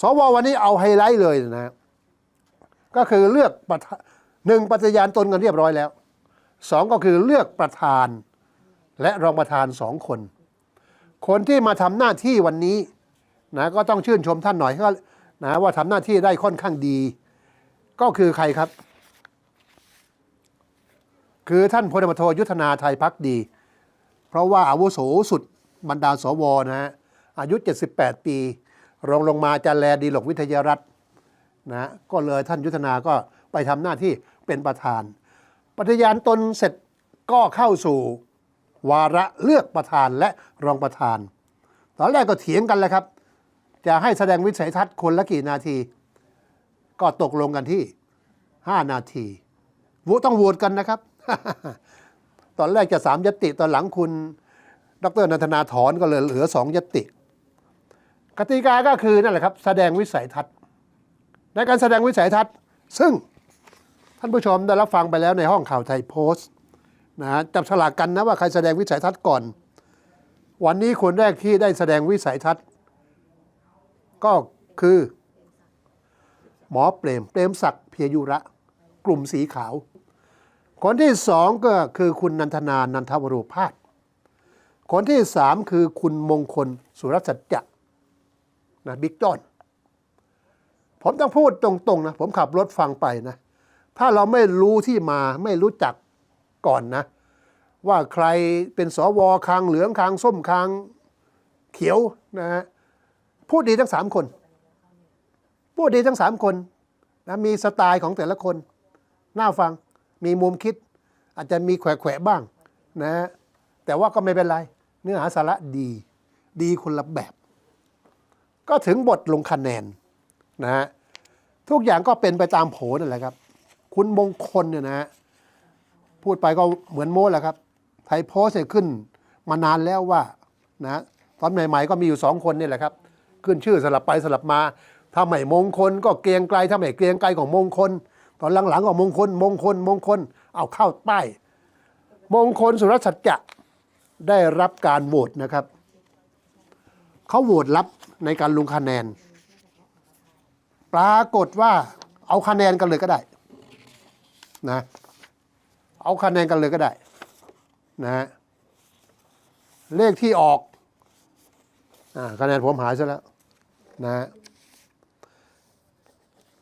สววันนี้เอาไฮไลท์เลยนะก็คือเลือกประหนึ่งปฏิญาณตนกันเรียบร้อยแล้วสองก็คือเลือกประธานและรองประธานสองคน คนที่มาทำหน้าที่วันนี้นะก็ต้องชื่นชมท่านหน่อยก็นะว่าทำหน้าที่ได้ค่อนข้างดี ก็คือใครครับ คือท่านพลตำรโทยุทธนาไทยพักดี เพราะว่าอาวุโสสุดบรรดาสวนะฮะอายุ 78 ปี รองลงมาอาจารย์แลดีหลกวิทยารัตน์นะก็เลยท่านยุทธนาก็ไปทำหน้าที่เป็นประธาน ปฏิญาณตนเสร็จก็เข้าสู่วาระเลือกประธานและรองประธาน ตอนแรกก็เถียงกันเลยครับ จะให้แสดงวิสัยทัศน์คนละกี่นาที ก็ตกลงกันที่ 5 นาทีวตต้องโหวตกันนะครับ ตอนแรกจะสามยติตอนหลังคุณ ดรนันทนาถอนก็เลยเหลือสองยติ กติกาก็คือนั่นแหละครับ แสดงวิสัยทัศน์ ในการแสดงวิสัยทัศน์ ซึ่งท่านผู้ชมได้รับฟังไปแล้วในห้องข่าวไทยโพสต์นะฮะจับฉลากกันนะว่าใครแสดงวิสัยทัศน์ก่อน วันนี้คนแรกที่ได้แสดงวิสัยทัศน์ ก็คือ หมอเปรมเปรมศักดิ์เพียยุระ กลุ่มสีขาว คนที่สองก็คือคุณนันทนานันทวโรพาสคนที่สามคือคุณมงคลสุรสัจจะ นะบิ๊กจอนผมต้องพูดตรงๆนะผมขับรถฟังไปนะ ถ้าเราไม่รู้ที่มาไม่รู้จักก่อนนะ ว่าใครเป็นสวคางเหลืองคางส้มคางเขียวนะฮะพูดดีทั้งสามคน พูดดีทั้งสามคนนะมีสไตล์ของแต่ละคน น่าฟังมีมุมคิด อาจจะมีแขวะบ้างนะแต่ว่าก็ไม่เป็นไร เนื้อหาสาระดี ดีคนละแบบ ก็ถึงบทลงคะแนนนะฮะทุกอย่างก็เป็นไปตามโผนั่นแหละครับ คุณมงคลเนี่ยนะฮะพูดไปก็เหมือนโม้แหละครับ ไทยโพสต์เนี่ยขึ้นมานานแล้วว่านะตอนใหม่ๆก็มีอยู่สองคนนี่แหละครับ ขึ้นชื่อสลับไปสลับมาถ้าไม่มงคลก็เกรียงไกลถ้าไม่เกรียงไกลของมงคล ตอนหลังๆก็มงคล มงคล มงคล เอาเข้าป้ายมงคลสุรสัจจะได้รับการโหวตนะครับเขาโหวตรับ ในการลงคะแนน ปรากฏว่าเอาคะแนนกันเลยก็ได้นะเอาคะแนนกันเลยก็ได้นะฮะเลขที่ออกอคะแนนผมหายซะแล้วนะฮะ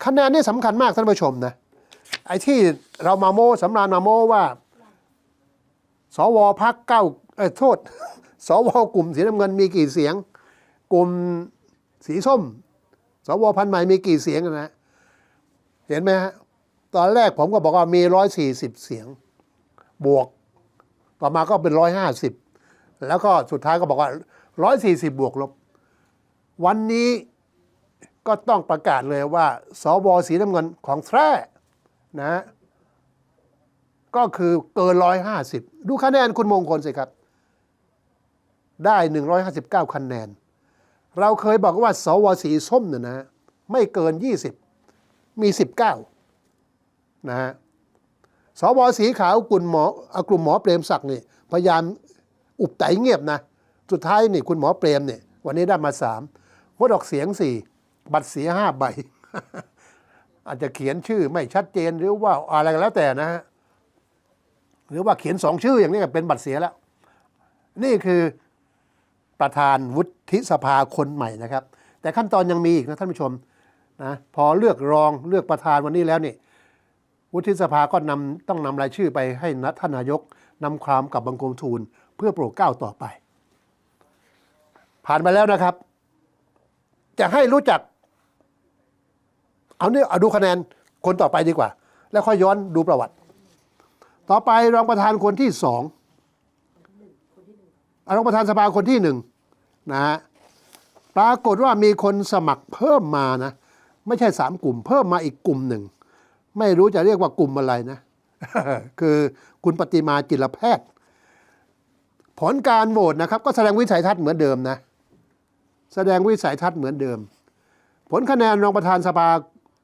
คะแนนนี่สำคัญมากท่านผู้ชมนะไอ้ที่เรามาโม้สำราญมาโม้ว่าสวพักเก้าเอ้ยโทษ สวกลุ่มสีน้ำเงินมีกี่เสียง กลุ่มสีส้ม สวพันธ์ใหม่มีกี่เสียงนะเห็นไหมฮะตอนแรกผมก็บอกว่ามีร้อยสี่สิบเสียง บวก ต่อมาก็เป็นร้อยห้าสิบแล้วก็สุดท้ายก็บอกว่าร้อยสี่สิบบวกลบ วันนี้ก็ต้องประกาศเลยว่า สวสีน้ำเงินของแท้นะ ก็คือเกินร้อยห้าสิบดูคะแนนคุณมงคลสิครับ ได้หนึ่งร้อยห้าสิบเก้าคะแนน เราเคยบอกว่าสวสีส้มเนี่ยนะ ไม่เกินยี่สิบมีสิบเก้านะฮะสวสีขาวกลุ่มหมอเอากลุ่มหมอเปรมศักดิ์นี่พยายามอุบไตเงียบนะ สุดท้ายนี่คุณหมอเปรมเนี่ยวันนี้ได้มาสามงดออกเสียงสี่บัตรเสียห้าใบ อาจจะเขียนชื่อไม่ชัดเจนหรือว่าอะไรก็แล้วแต่นะฮะหรือว่าเขียนสองชื่ออย่างนี้ก็เป็นบัตรเสียแล้ว นี่คือ ประธานวุฒิสภาคนใหม่นะครับ แต่ขั้นตอนยังมีอีกนะท่านผู้ชมนะพอเลือกรองเลือกประธานวันนี้แล้วนี่วุฒิสภาก็นำต้องนำรายชื่อไปให้นะท่านนายกนำความกับบังคมทูล เพื่อโปรดเกล้าต่อไป ผ่านไปแล้วนะครับ จะให้รู้จัก เอาเนี่ยเอาดูคะแนนคนต่อไปดีกว่า แล้วค่อยย้อนดูประวัติ ต่อไปรองประธานคนที่สองรองประธานสภาคนที่หนึ่ง นะฮะปรากฏว่ามีคนสมัครเพิ่มมานะ ไม่ใช่สามกลุ่ม เพิ่มมาอีกกลุ่มหนึ่ง ไม่รู้จะเรียกว่ากลุ่มอะไรนะ คือคุณปฏิมาจิรแพทย์ ผลการโหวตนะครับ ก็แสดงวิสัยทัศน์เหมือนเดิมนะ แสดงวิสัยทัศน์เหมือนเดิม ผลคะแนนรองประธานสภา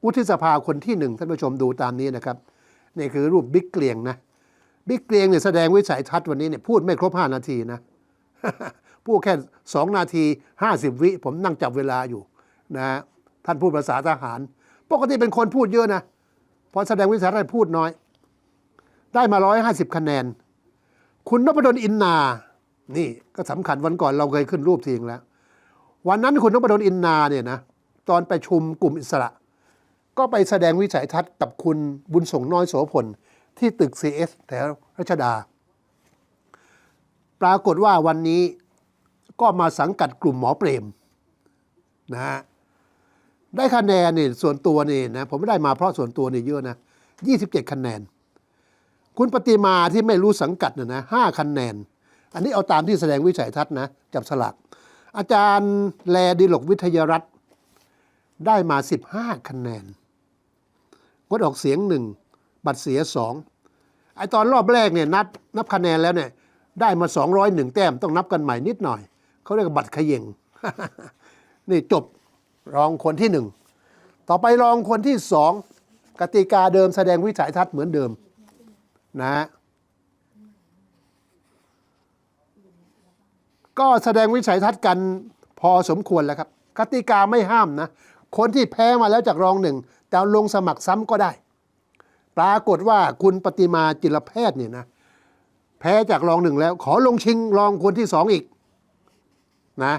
วุฒิสภาคนที่หนึ่งท่านผู้ชมดูตามนี้นะครับนี่คือรูปบิ๊กเกลียงนะบิ๊กเกลียงเนี่ยแสดงวิสัยทัศน์วันนี้เนี่ยพูดไม่ครบ5นาทีนะ พูดแค่ 2 นาที 50 วิ ผมนั่งจับเวลาอยู่นะฮะท่านพูดภาษาทหาร ปกติเป็นคนพูดเยอะนะพอแสดงวิสัยทัศน์พูดน้อย ได้มา 150 คะแนน คุณนพดลอินนา นี่ก็สำคัญวันก่อนเราเคยขึ้นรูปทีงแล้ว วันนั้นคุณนพดลอินนาเนี่ยนะตอนไปชุมกลุ่มอิสระ ก็ไปแสดงวิสัยทัศน์กับคุณบุญส่งน้อยโสพลที่ตึก CS แถวรัชดา ปรากฏว่าวันนี้ ก็มาสังกัดกลุ่มหมอเปรมนะฮะได้คะแนนนี่ส่วนตัวนี่นะผมไม่ได้มาเพราะส่วนตัวนี่เยอะนะ27 คะแนน คุณปฏิมาที่ไม่รู้สังกัดนะนะห้าคะแนน อันนี้เอาตามที่แสดงวิสัยทัศน์นะจับสลัก อาจารย์แลดิลกวิทยรัฐได้มา 15 คะแนนงดออกเสียงหนึ่งบัตรเสียสองไอตอนรอบแรกเนี่ยนับนับคะแนนแล้วเนี่ยได้มา 201 แต้มต้องนับกันใหม่นิดหน่อย เขาเรียกว่าบัตรขย่งนี่จบรองคนที่หนึ่งต่อไปรองคนที่สองกติกาเดิมแสดงวิสัยทัศน์เหมือนเดิมนะฮะก็แสดงวิสัยทัศน์กันพอสมควรแล้วครับ กติกาไม่ห้ามนะ คนที่แพ้มาแล้วจากรองหนึ่งจะลงสมัครซ้ำก็ได้ ปรากฏว่าคุณปฏิมาจิรแพทย์เนี่ยนะ แพ้จากรองหนึ่งแล้ว ขอลงชิงรองคนที่สองอีก นะ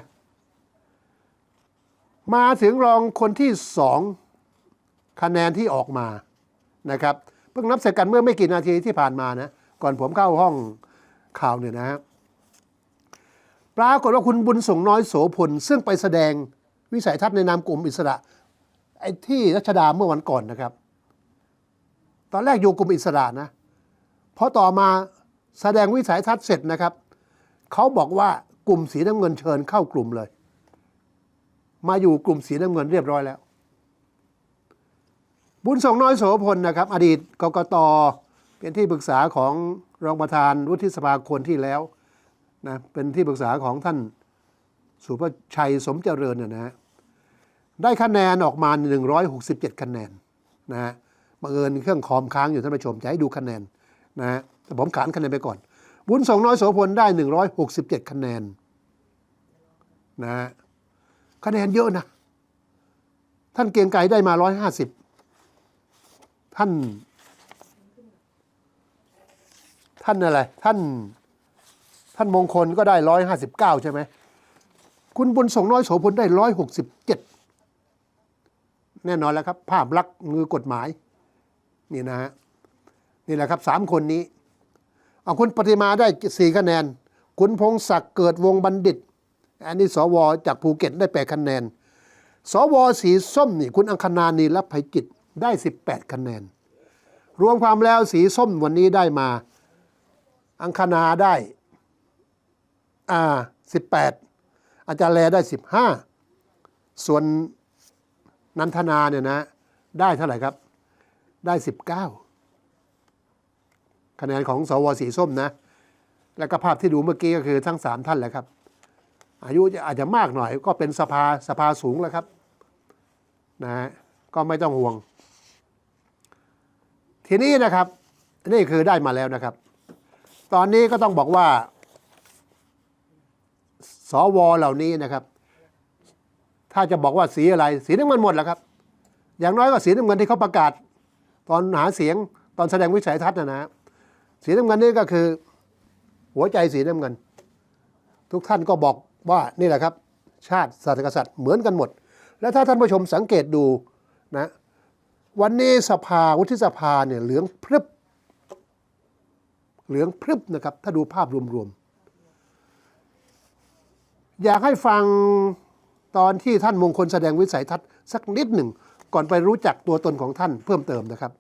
มาถึงรองคนที่สองคะแนนที่ออกมานะครับเพิ่งนับเสร็จกันเมื่อไม่กี่นาทีที่ผ่านมานะก่อนผมเข้าห้องข่าวเนี่ยนะครับปรากฏว่าคุณบุญส่งน้อยโสพล ซึ่งไปแสดงวิสัยทัศน์ในนามกลุ่มอิสระไอ้ที่รัชดาเมื่อวันก่อนนะครับ ตอนแรกอยู่กลุ่มอิสระนะพอต่อมาแสดงวิสัยทัศน์เสร็จนะครับเขาบอกว่า กลุ่มสีน้ำเงินเชิญเข้ากลุ่มเลย มาอยู่กลุ่มสีน้ำเงินเรียบร้อยแล้ว บุญส่งน้อยโสพลนะครับ อดีตกกตเป็นที่ปรึกษาของรองประธานวุฒิสภาคนที่แล้วนะเป็นที่ปรึกษาของท่านสุภชัยสมเจริญน่ะนะฮะได้คะแนนออกมา 167 คะแนนนะฮะบังเอิญเครื่องคอมค้างอยู่ท่านผู้ชมจะให้ดูคะแนนนะฮะแต่ผมขานคะแนนไปก่อน บุญส่งน้อยโสพลได้ 167 คะแนน นะคะแนนเยอะนะ ท่านเกียงไกรได้มา150ท่าน ท่านอะไร ท่าน ท่านมงคลก็ได้159ใช่ไหม คุณบุญส่งน้อยโสพลได้167แน่นอนแล้วครับ ภาพลักษณ์มือกฎหมาย นี่นะฮะ นี่แหละครับสามคนนี้ เอาคุณปฏิมาได้สี่คะแนน คุณพงศักดิ์เกิดวงบัณฑิต อันนี้สวจากภูเก็ตได้แปดคะแนน สวสีส้มนี่คุณอังคณานีรับภัยจิตได้ 18 คะแนน รวมความแล้วสีส้มวันนี้ได้มา อังคณาได้อ่า18 อาจารย์แลได้ 15 ส่วนนันทนาเนี่ยนะ ได้เท่าไหร่ครับ ได้ 19 คะแนนของสวสีส้มนะ แล้วก็ภาพที่ดูเมื่อกี้ก็คือทั้ง 3 ท่านแหละครับ อายุอาจจะมากหน่อย ก็เป็นสภาสภาสูงแล้วครับนะฮะก็ไม่ต้องห่วง ทีนี้นะครับ นี่คือได้มาแล้วนะครับ ตอนนี้ก็ต้องบอกว่า สวเหล่านี้นะครับ ถ้าจะบอกว่าสีอะไร สีน้ำเงินหมดแล้วครับ อย่างน้อยก็สีน้ำเงินที่เขาประกาศ ตอนหาเสียงตอนแสดงวิสัยทัศน์นะนะสีน้ำเงินนี่ก็คือ หัวใจสีน้ำเงิน ทุกท่านก็บอก ว่านี่แหละครับ ชาติศาสตร์กษัตริย์เหมือนกันหมด และถ้าท่านผู้ชมสังเกตดูนะวันนี้สภาวุฒิสภาเนี่ยเหลืองพรึบเหลืองพรึบนะครับ ถ้าดูภาพรวมๆ อยากให้ฟังตอนที่ท่านมงคลแสดงวิสัยทัศน์สักนิดหนึ่ง ก่อนไปรู้จักตัวตนของท่านเพิ่มเติมนะครับ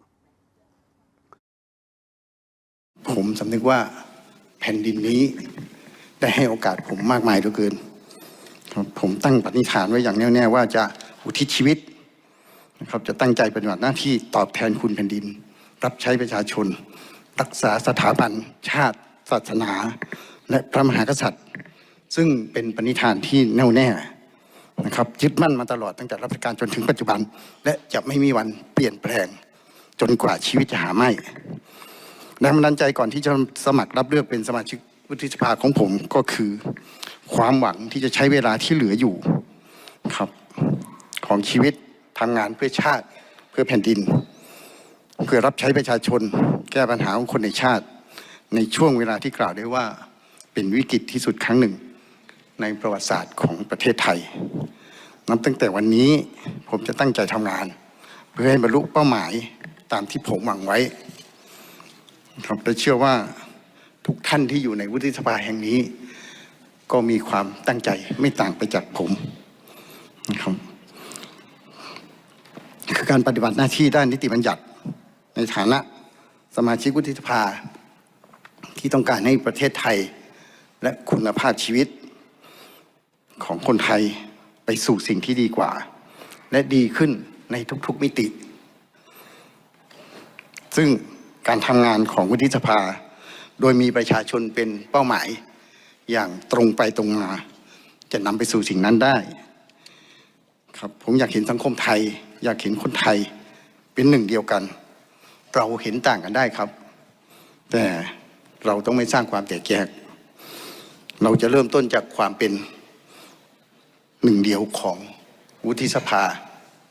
ผมสำนึกว่าแผ่นดินนี้ ได้ให้โอกาสผมมากมายเหลือเกินผมตั้งปณิธานไว้อย่างแน่วแน่ว่าจะอุทิศชีวิตนะครับจะตั้งใจปฏิบัติหน้าที่ตอบแทนคุณแผ่นดิน รับใช้ประชาชน รักษาสถาบัน ชาติ ศาสนา และพระมหากษัตริย์ ซึ่งเป็นปณิธานที่แน่วแน่นะครับยึดมั่นมาตลอดตั้งแต่รัชกาลจนถึงปัจจุบัน และจะไม่มีวันเปลี่ยนแปลง จนกว่าชีวิตจะหาไม่แรงบันดาลใจก่อนที่จะสมัครรับเลือกเป็นสมาชิก วุฒิสภาของผมก็คือ ความหวังที่จะใช้เวลาที่เหลืออยู่ครับ ของชีวิตทำงานเพื่อชาติเพื่อแผ่นดิน เพื่อรับใช้ประชาชน แก้ปัญหาของคนในชาติ ในช่วงเวลาที่กล่าวได้ว่าเป็นวิกฤตที่สุดครั้งหนึ่ง ในประวัติศาสตร์ของประเทศไทยนับตั้งแต่วันนี้ผมจะตั้งใจทำงาน เพื่อให้บรรลุเป้าหมายตามที่ผมหวังไว้ครับและเชื่อว่า ทุกท่านที่อยู่ในวุฒิสภาแห่งนี้ ก็มีความตั้งใจไม่ต่างไปจากผมนะครับคือการปฏิบัติหน้าที่ด้านนิติบัญญัติ ในฐานะสมาชิกวุฒิสภา ที่ต้องการให้ประเทศไทย และคุณภาพชีวิตของคนไทยไปสู่สิ่งที่ดีกว่า และดีขึ้นในทุกๆมิติ ซึ่งการทำงานของวุฒิสภา โดยมีประชาชนเป็นเป้าหมายอย่างตรงไปตรงมา จะนำไปสู่สิ่งนั้นได้ ครับผมอยากเห็นสังคมไทย อยากเห็นคนไทยเป็นหนึ่งเดียวกัน เราเห็นต่างกันได้ครับ แต่เราต้องไม่สร้างความแตกแยก เราจะเริ่มต้นจากความเป็นหนึ่งเดียวของวุฒิสภา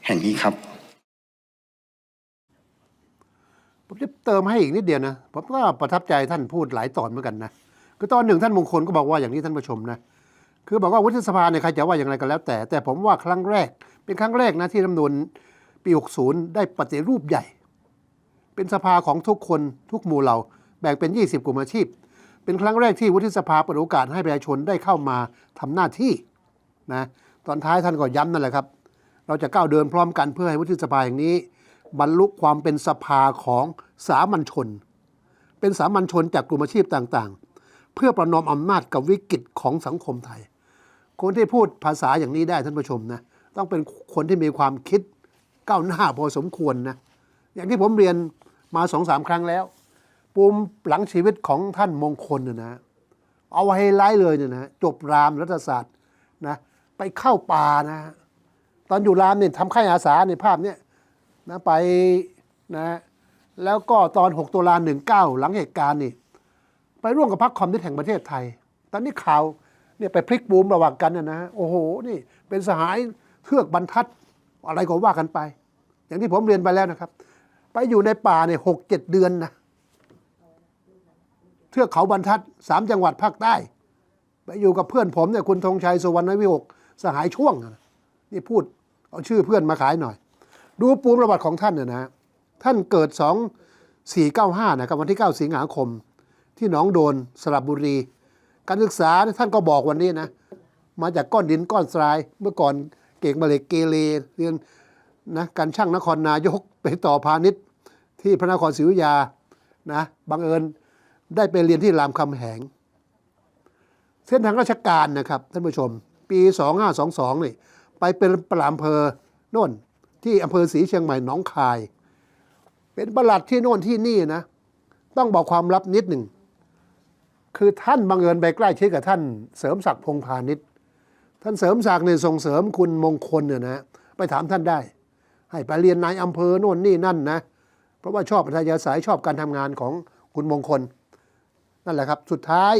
แห่งนี้ครับ ผมจะเติมให้อีกนิดเดียวนะผมก็ประทับใจท่านพูดหลายตอนเหมือนกันนะคือตอนหนึ่งท่านมงคลก็บอกว่าอย่างนี้ท่านผู้ชมนะคือบอกว่าวุฒิสภาเนี่ยใครจะว่าอย่างไรก็แล้วแต่ แต่ผมว่าครั้งแรก เป็นครั้งแรกนะที่รัฐมนูญปี 60 ได้ปฏิรูปใหญ่ เป็นสภาของทุกคนทุกหมู่เหล่าแบ่งเป็น 20 กลุ่มอาชีพ เป็นครั้งแรกที่วุฒิสภาเปิดโอกาสให้ประชาชนได้เข้ามาทำหน้าที่นะตอนท้ายท่านก็ย้ำนั่นแหละครับ เราจะก้าวเดินพร้อมกันเพื่อให้วุฒิสภาอย่างนี้ บรรลุความเป็นสภาของสามัญชน เป็นสามัญชนจากกลุ่มอาชีพต่างๆ เพื่อประนอมอำนาจกับวิกฤตของสังคมไทย คนที่พูดภาษาอย่างนี้ได้ท่านผู้ชมนะต้องเป็นคนที่มีความคิดก้าวหน้าพอสมควรนะอย่างที่ผมเรียนมาสองสามครั้งแล้วปูมหลังชีวิตของท่านมงคลเนี่ยนะเอาไฮไลท์เลยเนี่ยนะจบรามรัฐศาสตร์นะไปเข้าป่านะตอนอยู่รามเนี่ยทำค่ายอาสาในภาพเนี้ย นะไปนะแล้วก็ตอน 6ตุลา19 หลังเหตุการณ์นี่ ไปร่วมกับพรรคคอมมิวนิสต์แห่งประเทศไทย ตอนนี้ข่าวเนี่ยไปพลิกบูมระหว่างกันนะนะโอ้โหนี่เป็นสหายเทือกบรรทัดอะไรก็ว่ากันไป อย่างที่ผมเรียนไปแล้วนะครับ ไปอยู่ในป่าเนี่ยหกเจ็ดเดือนนะเทือกเขาบรรทัดสามจังหวัดภาคใต้ ไปอยู่กับเพื่อนผมเนี่ยคุณธงชัยสุวรรณวิหกสหายช่วงนะนี่พูดเอาชื่อเพื่อนมาขายหน่อย ดูปูมประวัติของท่านเนี่ยนะท่านเกิด 2 4 9 5 นะครับวันที่ 9 สิงหาคม ที่หนองโดนสระบบุรี การศึกษาเนี่ยท่านก็บอกวันนี้นะ มาจากก้อนดินก้อนทราย เมื่อก่อนเก่งมาเลยเกเรเรียนนะการช่างนครนายกไปต่อพาณิชย์ที่พระนครศรีอยุธยานะบังเอิญได้ไปเรียนที่รามคำแหง เส้นทางราชการนะครับท่านผู้ชม ปี 2522นี่ไปเป็นปลัดอำเภอโน่น ที่อำเภอศรีเชียงใหม่หนองคาย เป็นประหลัดที่โน่นที่นี่นะ ต้องบอกความลับนิดหนึ่ง คือท่านบังเอิญไปใกล้ชิดกับท่านเสริมศักดิ์พงพาณิชย์ท่านเสริมศักดิ์เนี่ยส่งเสริมคุณมงคลเนี่ยนะไปถามท่านได้ ให้ไปเรียนนายอำเภอโน่นนี่นั่นนะ เพราะว่าชอบอัธยาศัยชอบการทำงานของคุณมงคล นั่นแหละครับ สุดท้าย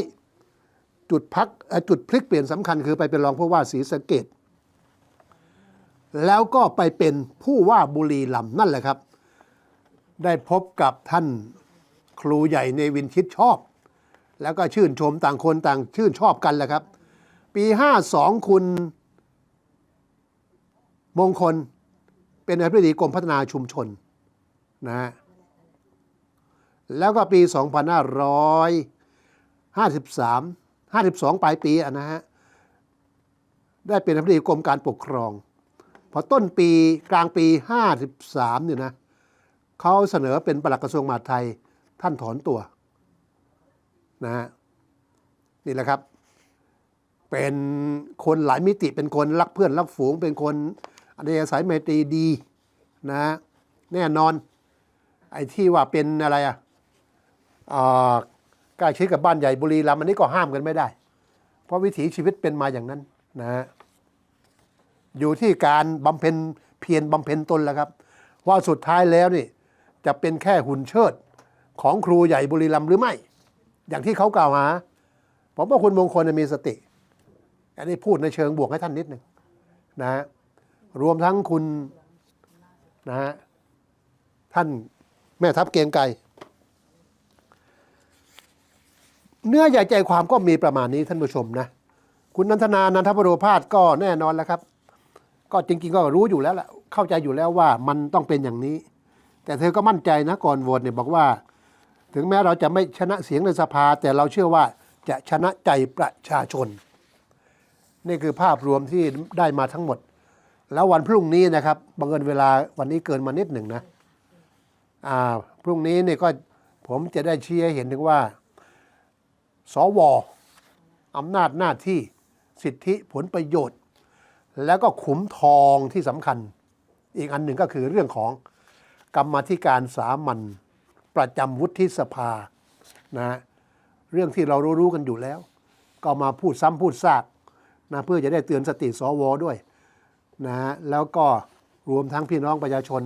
จุดพักจุดพลิกเปลี่ยนสำคัญคือไปเป็นรองผู้ว่าศรีสะเกด แล้วก็ไปเป็นผู้ว่าบุรีรัมนั่นแหละครับ ได้พบกับท่านครูใหญ่ในวินชิดชอบ แล้วก็ชื่นชมต่างคนต่างชื่นชอบกันแหละครับ ปี 52 คุณมงคลเป็นอธิบดีกรมพัฒนาชุมชนนะฮะแล้วก็ปี 2553 52 ปลายปีนะฮะ ได้เป็นอธิบดีกรมการปกครอง พอต้นปีกลางปี 53เนี่ยนะเขาเสนอเป็นปลัดกระทรวงมหาดไทยท่านถอนตัวนะฮะนี่แหละครับ เป็นคนหลายมิติเป็นคนรักเพื่อนรักฝูง เป็นคนอัธยาศัยไมตรีดีนะฮะแน่นอน ไอ้ที่ว่าเป็นอะไรอะอ่าใกล้ชิดกับบ้านใหญ่บุรีรัมย์อันนี้ก็ห้ามกันไม่ได้ เพราะวิถีชีวิตเป็นมาอย่างนั้นนะฮะ อยู่ที่การบำเพ็ญเพียรบำเพ็ญตนแหล้วครับ ว่าสุดท้ายแล้วนี่จะเป็นแค่หุ่นเชิดของครูใหญ่บุรีรัมย์หรือไม่ อย่างที่เขากล่าวหาผมว่าคุณมงคลน่ะมีสติ อันนี้พูดในเชิงบวกให้ท่านนิดหนึ่งนะฮะรวมทั้งคุณนะฮะท่านแม่ทัพเกียงไกรเนื้อใหญ่ใจความก็มีประมาณนี้ท่านผู้ชมนะ คุณนันทนานันทบโรพาสก็แน่นอนแล้วครับ ก็จริง ๆ ก็รู้อยู่แล้วล่ะเข้าใจอยู่แล้วว่ามันต้องเป็นอย่างนี้ แต่เธอก็มั่นใจนะก่อนโหวตเนี่ยบอกว่า ถึงแม้เราจะไม่ชนะเสียงในสภา แต่เราเชื่อว่าจะชนะใจประชาชน นี่คือภาพรวมที่ได้มาทั้งหมด แล้ววันพรุ่งนี้นะครับบังเอิญเวลาวันนี้เกินมานิดหนึ่งนะอ่าพรุ่งนี้เนี่ยก็ผมจะได้ชี้ให้เห็นถึงว่า สวอำนาจหน้าที่สิทธิผลประโยชน์ แล้วก็ขุมทองที่สำคัญ อีกอันหนึ่งก็คือเรื่องของกรรมธิการสามัญประจำวุฒิสภานะเรื่องที่เรารู้ๆกันอยู่แล้ว ก็มาพูดซ้ำพูดซากนะเพื่อจะได้เตือนสติสวด้วยนะแล้วก็รวมทั้งพี่น้องประชาชน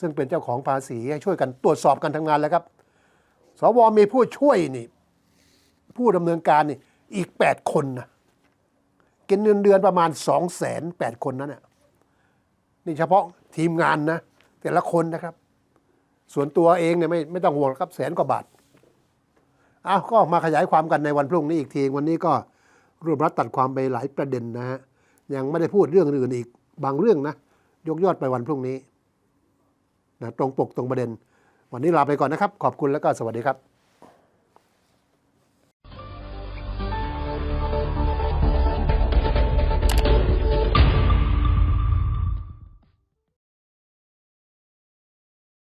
ซึ่งเป็นเจ้าของภาษีให้ช่วยกันตรวจสอบกันทำงานแล้วครับ สวมีผู้ช่วยนี่ ผู้ดำเนินการนี่อีก 8 คนนะ กินเงินเดือนประมาณ2องแสนแปดคนนั้นน่ะนี่เฉพาะทีมงานนะ แต่ละคนนะครับ ส่วนตัวเองเนี่ยไม่ไม่ต้องห่วงครับแสนกว่าบาทอ้าวก็มาขยายความกันในวันพรุ่งนี้อีกทีวันนี้ก็รวบรัดตัดความไปหลายประเด็นนะฮะยังไม่ได้พูดเรื่องอื่นอีกบางเรื่องนะ ยกยอดไปวันพรุ่งนี้นะตรงปกตรงประเด็น วันนี้ลาไปก่อนนะครับ ขอบคุณแล้วก็สวัสดีครับ